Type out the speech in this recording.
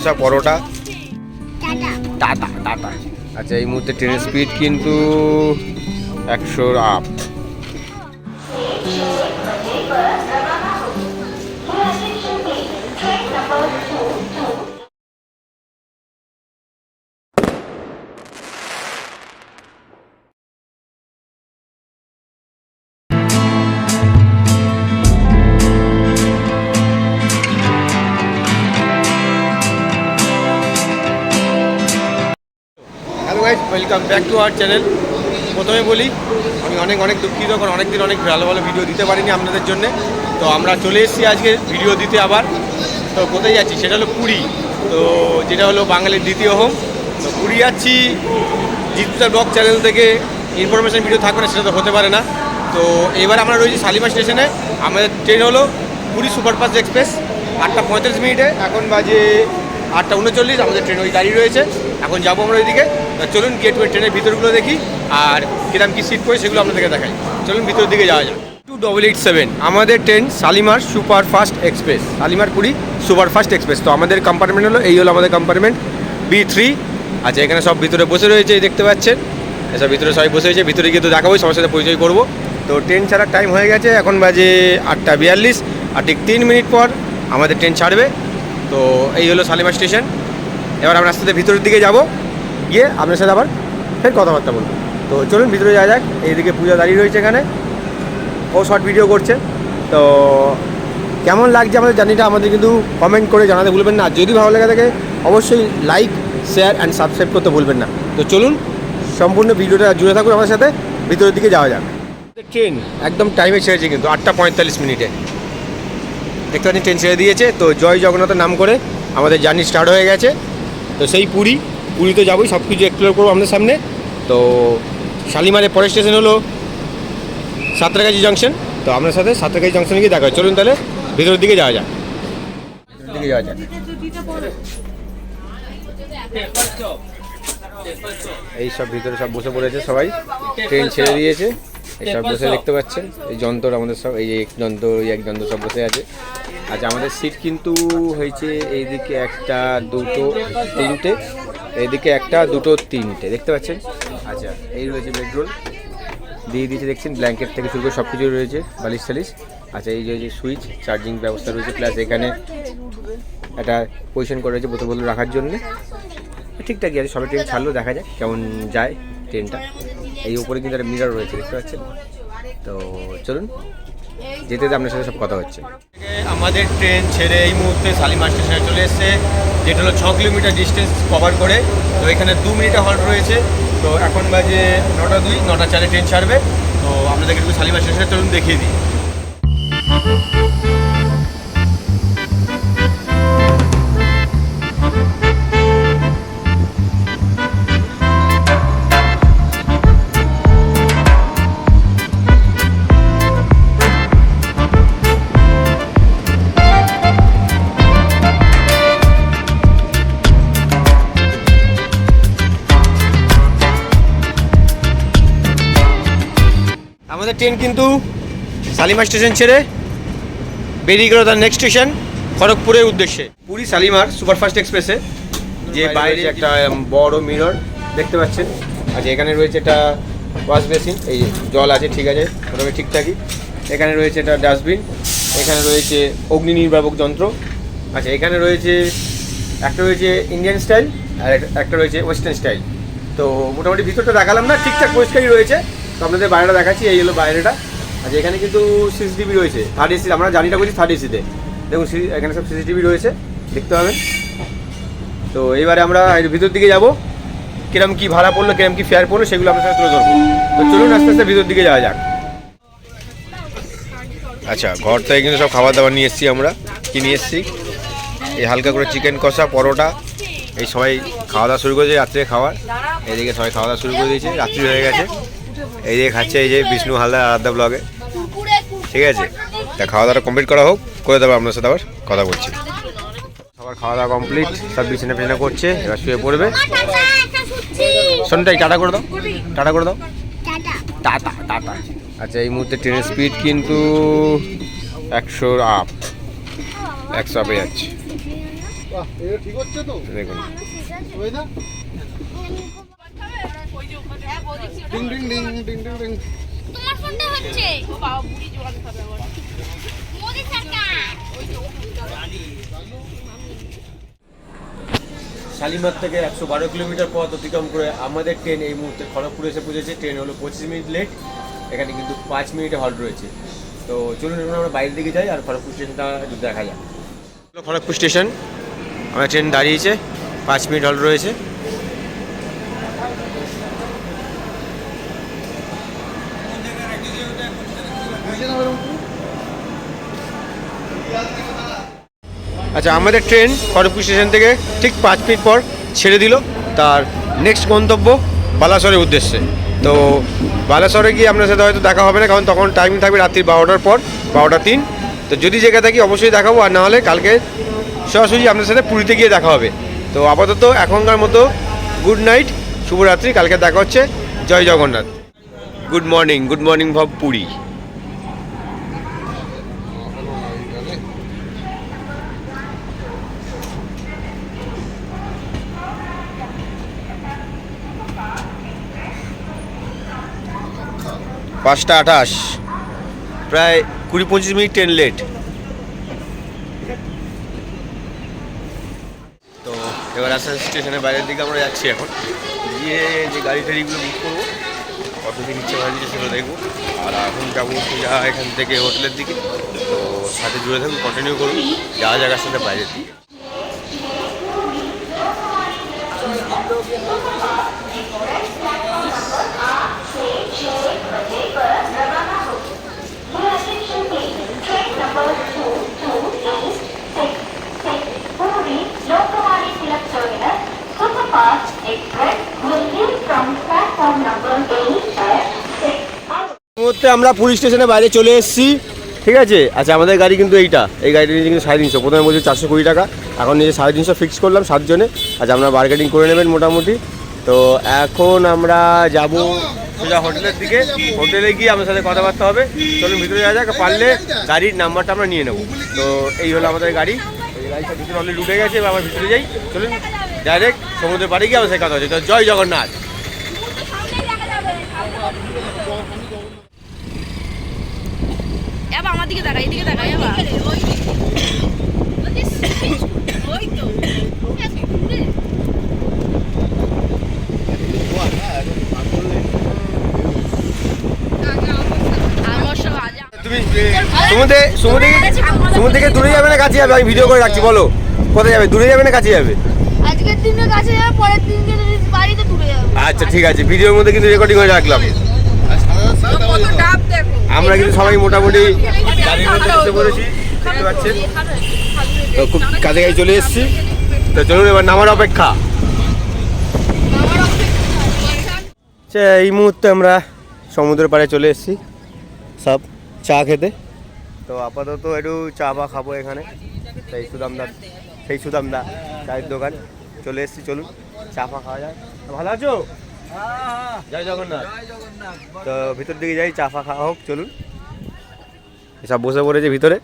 কষা পরোটা। Tata. Tata আচ্ছা এই মুহূর্তে ট্রেনের স্পিড কিন্তু একশোর up welcome back to our channel প্রথমে বলি, আমি অনেক অনেক দুঃখিত কারণ অনেক দিন অনেক ভালো ভালো ভিডিও দিতে পারিনি আপনাদের জন্য। তো আমরা চলে এসেছি আজকে ভিডিও দিতে আবার। তো কোথায় যাচ্ছি? সেটা হলো পুরী। তো যেটা হলো বাঙালির দ্বিতীয় হোম তো পুরী যাচ্ছি। জিতুটা ব্লগ চ্যানেল থেকে ইনফরমেশন ভিডিও থাকবে না, সেটা তো হতে পারে না। তো এবার আমরা রয়েছি শালিমার স্টেশনে। আমাদের ট্রেন হলো পুরী সুপারফাস্ট এক্সপ্রেস। আটটা পঁয়তাল্লিশ মিনিটে। এখন বাজে আটটা উনচল্লিশ, আমাদের ট্রেন ওই দাঁড়িয়ে রয়েছে। এখন যাব আমরা ওইদিকে। চলুন গেট ওয়ে ট্রেনের ভিতরগুলো দেখি, আর কিরম কি সিট করে সেগুলো আপনাদেরকে দেখাই। চলুন ভিতরের দিকে যাওয়া যাক। টু ডবল এইট সেভেন আমাদের train Shalimar superfast express Shalimar Puri superfast express. তো আমাদের কম্পার্টমেন্ট হলো, এই হলো আমাদের কম্পার্টমেন্ট বি থ্রি আচ্ছা এখানে সব ভিতরে বসে রয়েছে দেখতে পাচ্ছেন। এসব ভিতরে সবাই বসে রয়েছে, ভিতরে গিয়ে তো দেখাবো সবার সাথে পরিচয় করব। তো ট্রেন ছাড়ার টাইম হয়ে গেছে, এখন বাজে আটটা বিয়াল্লিশ, আর ঠিক তিন মিনিট পর আমাদের ট্রেন ছাড়বে। তো এই হলো শালিমার স্টেশন। এবার আমরা আস্তে ভিতরের দিকে যাব। গিয়ে আপনার সাথে আবার ফের কথাবার্তা বলব। তো চলুন ভিতরে যাওয়া যাক। এইদিকে পূজা দাঁড়িয়ে রয়েছে এখানে। ও শর্ট ভিডিও করছে। তো কেমন লাগছে আমাদের জার্নিটা আমাদের কিন্তু কমেন্ট করে জানাতে ভুলবেন না। যদি ভালো লাগে থাকে, অবশ্যই লাইক শেয়ার অ্যান্ড সাবস্ক্রাইব করতে ভুলবেন না। তো চলুন সম্পূর্ণ ভিডিওটা জুড়ে থাকুন আমাদের সাথে। ভিতরের দিকে যাওয়া যাক। ট্রেন একদম টাইমে ছেড়েছে কিন্তু, আটটা পঁয়তাল্লিশ মিনিটে। দেখতে পাচ্ছেন ট্রেন ছেড়ে দিয়েছে। তো জয় জগন্নাথের নাম করে আমাদের জার্নি স্টার্ট হয়ে গেছে। তো সেই পুরী পুরী তো যাবোই সব কিছু এক্সপ্লোর করব আমাদের সামনে। তো শালিমারের পরের স্টেশন হলো সাঁতরাগাছি জংশন তো আপনার সাথে সাঁতরাগাছি জংশনে গিয়ে দেখা হয় চলুন তাহলে, ভিতরের দিকে যাওয়া যাক। দিকে যাওয়া যাক। এই সব ভিতরে সব বসে পড়েছে সবাই। ট্রেন ছেড়ে দিয়েছে। এই সব বসে দেখতে পাচ্ছেন? এই যন্ত্র আমাদের সব এই এক যন্ত্র ওই এক যন্ত্র সব বসে আছে। আচ্ছা আমাদের সিট কিন্তু হয়েছে এইদিকে একটা দুটো তিনটে। এইদিকে একটা দুটো তিনটে। দেখতে পাচ্ছেন? আচ্ছা এই রয়েছে বেডরোল দিয়ে দিয়েছে দেখছেন? ব্ল্যাঙ্কেট থেকে শুরু করে সব কিছু রয়েছে বালিশ টালিশ। আচ্ছা এই যে যে সুইচ চার্জিং ব্যবস্থা রয়েছে প্লাস এখানে একটা পজিশন করা রয়েছে বোতল বোতল রাখার জন্য। ঠিকঠাকই আছে সবাই ট্রেন ছাড়লেও দেখা যায় কেমন যায় ট্রেনটা এই উপরে কিন্তু একটা মিরার রয়েছে, দেখতে পাচ্ছেন? তো চলুন, যেতে যেতে আপনার সাথে সব কথা হচ্ছে। আমাদের ট্রেন ছেড়ে এই মুহূর্তে শালিমার স্টেশনে চলে এসেছে, যেটা হলো ছ কিলোমিটার ডিস্টেন্স কভার করে। তো এখানে দু মিনিটে হল্ট রয়েছে। তো এখন বাজে নটা দুই, নটা চারে ট্রেন ছাড়বে। তো আপনাদেরকে একটু শালিমার স্টেশনে চলুন দেখিয়ে দিই। আমাদের ট্রেন কিন্তু শালিমার স্টেশন ছেড়ে বেরিয়ে গেল তার নেক্সট স্টেশন খড়গপুরের উদ্দেশ্যে। পুরী শালিমার সুপারফাস্ট এক্সপ্রেসে যে বাইরে একটা বড় মিরর দেখতে পাচ্ছেন। আচ্ছা এখানে রয়েছে একটা ওয়াশ বেসিন এই যে জল আছে ঠিক আছে মোটামুটি ঠিকঠাকই। এখানে রয়েছে একটা ডাস্টবিন এখানে রয়েছে অগ্নি নির্বাপক যন্ত্র। আচ্ছা এখানে রয়েছে একটা রয়েছে ইন্ডিয়ান স্টাইল আর একটা- একটা রয়েছে ওয়েস্টার্ন স্টাইল তো মোটামুটি ভিতরটা দেখালাম না ঠিকঠাক পরিষ্কারই রয়েছে। তো আপনাদের বাইরেটা দেখাচ্ছি, এই হলো বাইরেটা। আচ্ছা এখানে কিন্তু সিসিটিভি রয়েছে থার্ড এসি আমরা জানিটা করছি থার্ড এসিতে দেখুন এখানে সব সিসিটিভি রয়েছে, দেখতে পাবেন। তো এইবারে আমরা এর ভিতর দিকে যাব। কিরম কি ভাড়া পড়ল, কিরম কি ফেয়ার পড়ল, সেগুলো আপনার সাথে তুলে ধরবো। তো চলুন আস্তে আস্তে ভিতর দিকে যাওয়া যাক। আচ্ছা ঘর থেকে কিন্তু সব খাবার দাবার নিয়ে এসেছি আমরা। কি নিয়ে এসেছি? এই হালকা করে চিকেন কষা, পরোটা। এই সবাই খাওয়া দাওয়া শুরু করেছে, রাত্রে খাওয়ার। এদিকে সবাই খাওয়া দাওয়া শুরু করে দিয়েছে, রাত্রি হয়ে গেছে। এই যে খাচ্ছে এই যে বিষ্ণু হালদার আলাদা ব্লগে ঠিক আছে তা খাওয়া দাওয়াটা কমপ্লিট করা হোক করে দেবো আপনার সাথে আবার কথা বলছি। সবার খাওয়া দাওয়া কমপ্লিট সব বিছানা ফিছানা করছে এবার শুয়ে পড়বে। শোনটাই টাটা করে দাও টাটা করে দাও। Tata tata. আচ্ছা এই মুহূর্তে ট্রেনের স্পিড কিন্তু একশোর আপ একশো আপে যাচ্ছে। দেখুন। Ding ding ding ding ding ding. তোমার ফোনটা হচ্ছে। মোদি সরকার। শালিমার থেকে একশো বারো কিলোমিটার পথ অতিক্রম করে আমাদের ট্রেন এই মুহূর্তে খড়গপুর এসে পৌঁছেছে। ট্রেন হলো পঁচিশ মিনিট লেট। এখানে কিন্তু পাঁচ মিনিটে হল্ট রয়েছে। তো চলুন এখন আমরা বাইরের দিকে যাই আর খড়গপুর স্টেশনটা একটু দেখা যাক। খড়গপুর স্টেশন। আমার ট্রেন দাঁড়িয়েছে। পাঁচ মিনিট হল্ট রয়েছে। আচ্ছা আমাদের ট্রেন খড়গপুর স্টেশন থেকে ঠিক পাঁচ মিনিট পর ছেড়ে দিল তার নেক্সট গন্তব্য বালাসরের উদ্দেশ্যে। তো বালাসরে গিয়ে আপনার সাথে হয়তো দেখা হবে না, কারণ তখন টাইমিং থাকবে রাত্রি বারোটার পর, বারোটা তিন। তো যদি জেগে থাকি অবশ্যই দেখাবো, আর না হলে কালকে সরাসরি আপনার সাথে পুরীতে গিয়ে দেখা হবে। তো আপাতত এখনকার মতো গুড নাইট শুভরাত্রি, কালকে দেখা হচ্ছে, জয় Jagannath. Good morning good morning ভব পুরী পাঁচটা আঠাশ। প্রায় কুড়ি পঁচিশ মিনিট ট্রেন লেট। তো এবার আসাম স্টেশনের বাইরের দিকে আমরা যাচ্ছি এখন। গিয়ে যে গাড়ি টাড়িগুলো বুক করব কত দিন ইচ্ছে ভাড়া দিচ্ছে সেগুলো দেখব। আর এখন যাব সোজা এখান থেকে হোটেলের দিকে। তো সাথে জুড়ে থাকুন কন্টিনিউ করুন যাওয়া জায়গার সাথে বাইরের দিকে। মুহূর্তে আমরা পুলিশ স্টেশনের বাইরে চলে এসেছি, ঠিক আছে? আচ্ছা আমাদের গাড়ি কিন্তু এইটা। এই গাড়িটা নিয়েছে কিন্তু সাড়ে তিনশো। প্রথমে বলছি চারশো কুড়ি টাকা। এখন নিয়ে সাড়ে তিনশো ফিক্স করলাম সাতজনে। আচ্ছা আপনারা বার্গেটিং করে নেবেন মোটামুটি। তো এখন আমরা যাব সোজা হোটেলের দিকে। হোটেলে গিয়ে আমার সাথে কথাবার্তা হবে। চলুন ভিতরে যাওয়া যাক। পারলে গাড়ির নাম্বারটা আমরা নিয়ে নেব। তো এই হলো আমাদের গাড়ি। গাড়িটা ভিতরে অলরেডি ঢুকে গেছে, এবার ভিতরে যাই। চলুন। ডাইরেক্ট সমুদ্রের পাড়ে গিয়ে আমার সাথে কথা হচ্ছে তো জয় জগন্নাথ। আমার দিকে তাকাই এদিকে তাকাই ওই তো সমুদ্রে সমুদ্রে সমুদ্র থেকে দূরে যাবে না কাছে যাবে? আমি ভিডিও করে রাখছি বলো। কোথায় যাবে? দূরে যাবে না কাছে যাবে? আজকের দিনের কাছে যাবে, পরের যদি বাড়িতে যাবে। আচ্ছা ঠিক আছে। ভিডিওর মধ্যে কিন্তু রেকর্ডিং করে রাখলাম। আমরা কিন্তু সবাই মোটামুটি গাড়ির মধ্যে তো খুব কাছাকাছি চলে এসেছি। তো চলুন এবার নামার অপেক্ষা। আচ্ছা এই মুহূর্তে আমরা সমুদ্রের পাড়ে চলে এসেছি, সব চা খেতে। তো আপাতত একটু চা বা খাব এখানে। সেই সুদামদা সেই সুদামদা চায়ের দোকান। চলে এসেছি চলুন চা ফা খাওয়া যায় ভালো আছো? জয় জগন্নাথ। তো ভিতর দিকে যাই চা ফা খাওয়া হোক চলুন। সব বসে পড়েছে ভিতরে।